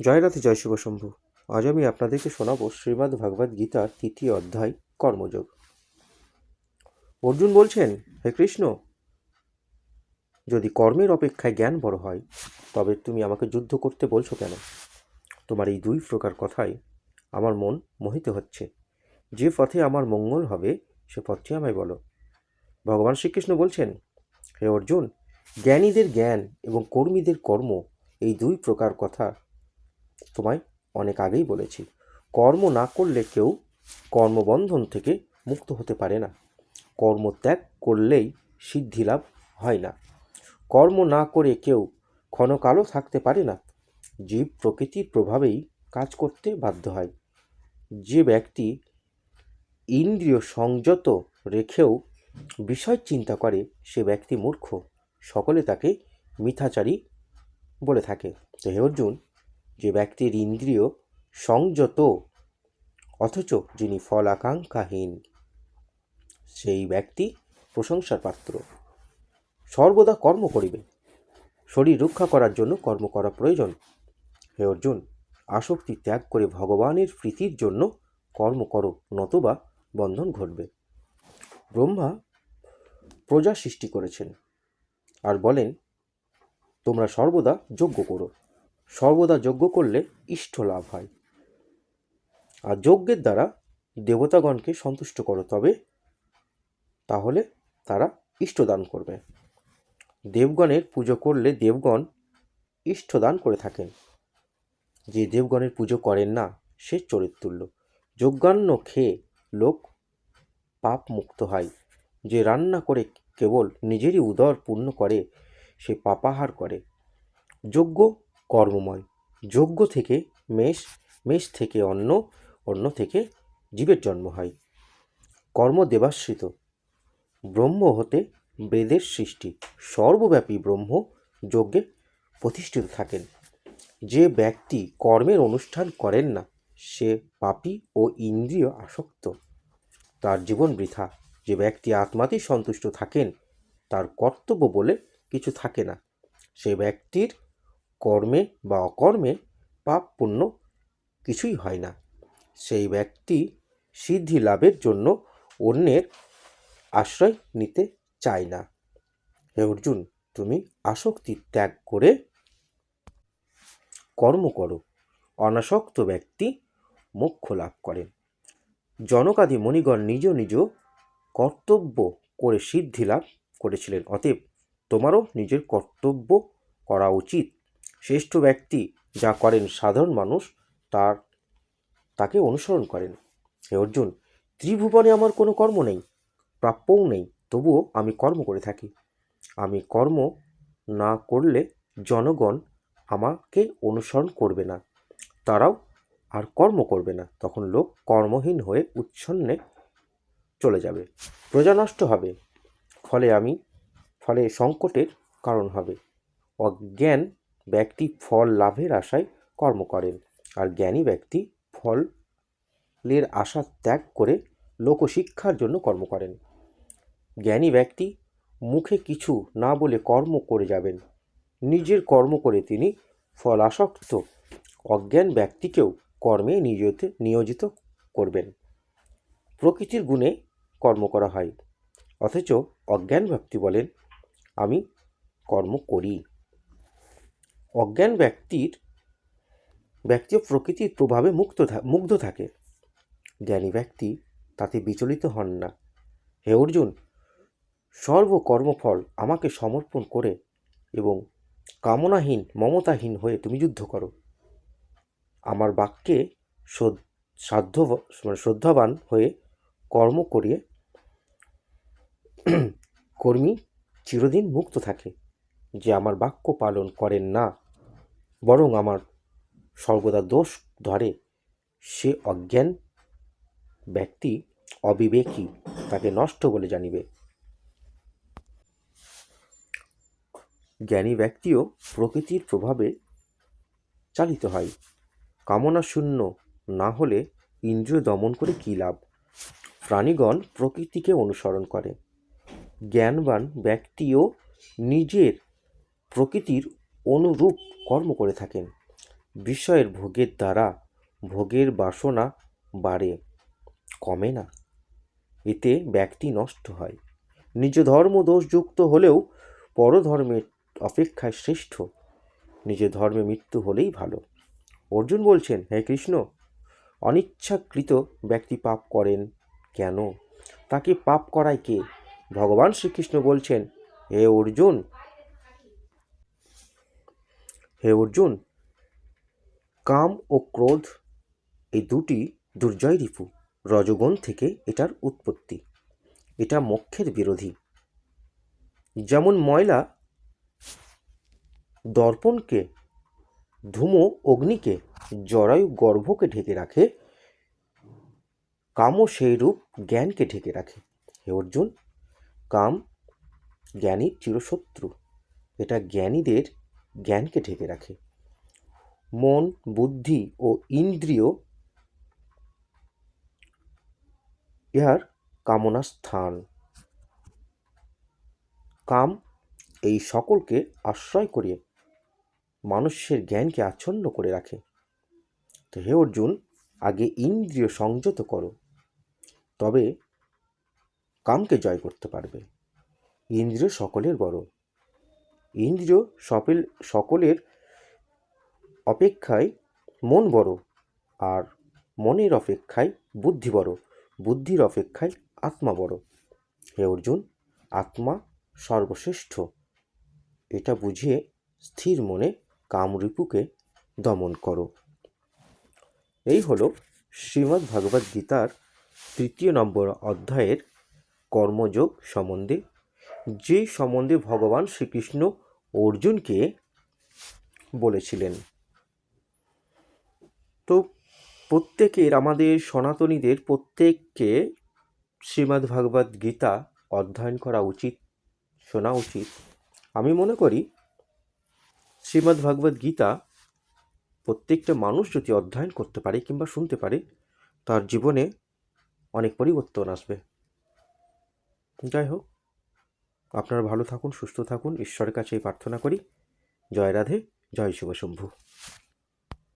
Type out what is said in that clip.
জয় রাধে জয় শিব শম্ভু। আজ আমি আপনাদেরকে শোনাবো শ্রীমদ্ ভাগবত গীতার তৃতীয় অধ্যায়, কর্মযোগ। অর্জুন বলছেন, হে কৃষ্ণ, যদি কর্মের অপেক্ষায় জ্ঞান বড় হয়, তবে তুমি আমাকে যুদ্ধ করতে বলছো কেন? তোমার এই দুই প্রকার কথাই আমার মন মোহিত হচ্ছে। যে পথে আমার মঙ্গল হবে, সে পথটি আমায় বলো। ভগবান শ্রীকৃষ্ণ বলছেন, হে অর্জুন, জ্ঞানীদের জ্ঞান এবং কর্মীদের কর্ম এই দুই প্রকার কথা তোমায় অনেক আগেই বলেছি, কর্ম না করলে কেউ কর্মবন্ধন থেকে মুক্ত হতে পারে না। কর্ম ত্যাগ করলেই সিদ্ধি লাভ হয় না। কর্ম না করে কেউ ক্ষণকালও থাকতে পারে না। জীব প্রকৃতির প্রভাবেই কাজ করতে বাধ্য হয়। যে ব্যক্তি ইন্দ্রিয় সংযত রেখেও বিষয় চিন্তা করে, সে ব্যক্তি মূর্খ। সকলে তাকে মিথাচারী বলে থাকে। তো হে অর্জুন যে ব্যক্তির ইন্দ্রিয় সংযত, অথচ যিনি ফল আকাঙ্ক্ষাহীন সেই ব্যক্তি প্রশংসার পাত্র। সর্বদা কর্ম করিবে শরীর রক্ষা করার জন্য কর্ম করা প্রয়োজন। হে অর্জুন, আসক্তি ত্যাগ করে ভগবানের প্রীতির জন্য কর্ম করো, নতুবা বন্ধন ঘটবে। ব্রহ্মা প্রজা সৃষ্টি করেছেন আর বলেন, তোমরা সর্বদা যোগ্য করো। সর্বদা যজ্ঞ করলে ইষ্ট লাভ হয়। আর যজ্ঞের দ্বারা দেবতাগণকে সন্তুষ্ট করো, তবে তাহলে তারা ইষ্টদান করবে। দেবগণের পুজো করলে দেবগণ ইষ্টদান করে থাকেন। যে দেবগণের পুজো করেন না, সে চরিত্তুল্য। যজ্ঞান্ন খেয়ে লোক পাপ মুক্ত হয়। যে রান্না করে কেবল নিজেরই উদর পূর্ণ করে, সে পাপাহার করে। যজ্ঞ কর্মময়। যজ্ঞ থেকে মেষ মেষ থেকে অন্ন অন্ন থেকে জীবের জন্ম হয়। কর্ম দেবাশ্রিত। ব্রহ্ম হতে বেদের সৃষ্টি। সর্বব্যাপী ব্রহ্ম যজ্ঞে প্রতিষ্ঠিত থাকেন। যে ব্যক্তি কর্মের অনুষ্ঠান করেন না, সে পাপী ও ইন্দ্রিয় আসক্ত। তার জীবন বৃথা। যে ব্যক্তি আত্মাতেই সন্তুষ্ট থাকেন, তার কর্তব্য বলে কিছু থাকে না। সে ব্যক্তির কর্মে বা অকর্মে পাপ পুণ্য কিছুই হয় না। সেই ব্যক্তি সিদ্ধি লাভের জন্য অন্যের আশ্রয় নিতে চায় না। হে অর্জুন, তুমি আসক্তি ত্যাগ করে কর্ম করো। অনাসক্ত ব্যক্তি মোক্ষ লাভ করেন জনকাদি মণিগণ নিজ নিজ কর্তব্য করে সিদ্ধি লাভ করেছিলেন। অতএব তোমারও নিজের কর্তব্য করা উচিত। শ্রেষ্ঠ ব্যক্তি যা করেন সাধারণ মানুষ, তার, তাকে অনুসরণ করেন। হে অর্জুন, ত্রিভুবনে আমার কোনো কর্ম নেই, প্রাপ্যও নেই, তবুও আমি কর্ম করে থাকি। আমি কর্ম না করলে জনগণ আমাকে অনুসরণ করবে না, তারাও আর কর্ম করবে না। তখন লোক কর্মহীন হয়ে উচ্ছন্নে চলে যাবে। প্রজা নষ্ট হবে, ফলে আমি, ফলে সংকটের কারণ হবে। অজ্ঞান ব্যক্তি ফল লাভের আশায় কর্ম করেন আর জ্ঞানী ব্যক্তি ফলের আশা ত্যাগ করে লোকশিক্ষার জন্য কর্ম করেন। জ্ঞানী ব্যক্তি মুখে কিছু না বলে কর্ম করে যাবেন। নিজের কর্ম করে তিনি ফল আসক্ত অজ্ঞান ব্যক্তিকেও কর্মে নিয়োজিত নিয়োজিত করবেন। প্রকৃতির গুণে কর্ম করা হয়। অথচ অজ্ঞান ব্যক্তি বলেন, আমি কর্ম করি। অজ্ঞান ব্যক্তির, ব্যক্তি ও প্রকৃতির প্রভাবে মুক্ত মুগ্ধ থাকে। জ্ঞানী ব্যক্তি তাতে বিচলিত হন না। হে অর্জুন, সর্বকর্মফল আমাকে সমর্পণ করে এবং কামনাহীন, মমতাহীন হয়ে তুমি যুদ্ধ করো। আমার বাক্যে সাধ্য মানে শ্রদ্ধাবান হয়ে কর্ম করিয়ে কর্মী চিরদিন মুক্ত থাকে। যে আমার বাক্য পালন করেন না বরং আমার সর্বদা দোষ ধরে সে অজ্ঞান ব্যক্তি অবিবেকী তাকে নষ্ট বলে জানিবে। জ্ঞানী ব্যক্তিও প্রকৃতির প্রভাবে চালিত হয়। কামনা শূন্য না হলে ইন্দ্রিয় দমন করে কী লাভ? প্রাণীগণ প্রকৃতিকে অনুসরণ করে। জ্ঞানবান ব্যক্তিও নিজের প্রকৃতির অনুরূপ কর্ম করে থাকেন। বিষয়ের ভোগের দ্বারা ভোগের বাসনা বাড়ে, কমে না। এতে ব্যক্তি নষ্ট হয়। নিজ ধর্ম দোষযুক্ত হলেও পরধর্মের অপেক্ষায় শ্রেষ্ঠ। নিজ ধর্মে মৃত্যু হলেই ভালো। অর্জুন বলছেন, হে কৃষ্ণ, অনিচ্ছাকৃত ব্যক্তি পাপ করেন কেন? তাকে পাপ করায় কে? ভগবান শ্রীকৃষ্ণ বলছেন, হে অর্জুন হে অর্জুন, কাম ও ক্রোধ এই দুটি দুর্জয় রিপু, রজগুণ থেকে এটার উৎপত্তি। এটা মোক্ষের বিরোধী। যেমন ময়লা দর্পণকে, ধূমো অগ্নিকে, জরায়ু গর্ভকে ঢেকে রাখে কামও সেই রূপ জ্ঞানকে ঢেকে রাখে। হে অর্জুন, কাম জ্ঞানীর চিরশত্রু। এটা জ্ঞানীদের জ্ঞানকে ঢেকে রাখে। মন, বুদ্ধি ও ইন্দ্রিয় ইহার কামনা স্থান। কাম এই সকলকে আশ্রয় করিয়ে মানুষের জ্ঞানকে আচ্ছন্ন করে রাখে। তো হে অর্জুন, আগে ইন্দ্রিয় সংযত করো, তবে কামকে জয় করতে পারবে। ইন্দ্রিয় সকলের বড়। ইন্দ্রিয় সপেল সকলের অপেক্ষায় মন বড় আর মনের অপেক্ষায় বুদ্ধি বড়। বুদ্ধির অপেক্ষায় আত্মা বড়। হে অর্জুন, আত্মা সর্বশ্রেষ্ঠ। এটা বুঝিয়ে স্থির মনে কামরূপুকে দমন করো। এই হলো শ্রীমদ্ গীতার তৃতীয় নম্বর অধ্যায়ের কর্মযোগ সম্বন্ধে। যে সম্বন্ধে ভগবান শ্রীকৃষ্ণ অর্জুনকে বলেছিলেন। তো প্রত্যেকের, আমাদের সনাতনীদের প্রত্যেককে শ্রীমদ্ ভগবদ্ গীতা অধ্যয়ন করা উচিত, শোনা উচিত। আমি মনে করি শ্রীমদ্ ভগবদ্ গীতা প্রত্যেকটা মানুষ যদি অধ্যয়ন করতে পারে কিংবা শুনতে পারে, তার জীবনে অনেক পরিবর্তন আসবে। যাই হোক। আপনারা ভালো থাকুন সুস্থ থাকুন ঈশ্বরের কাছে প্রার্থনা করি। জয় রাধে জয় শিবশম্ভু।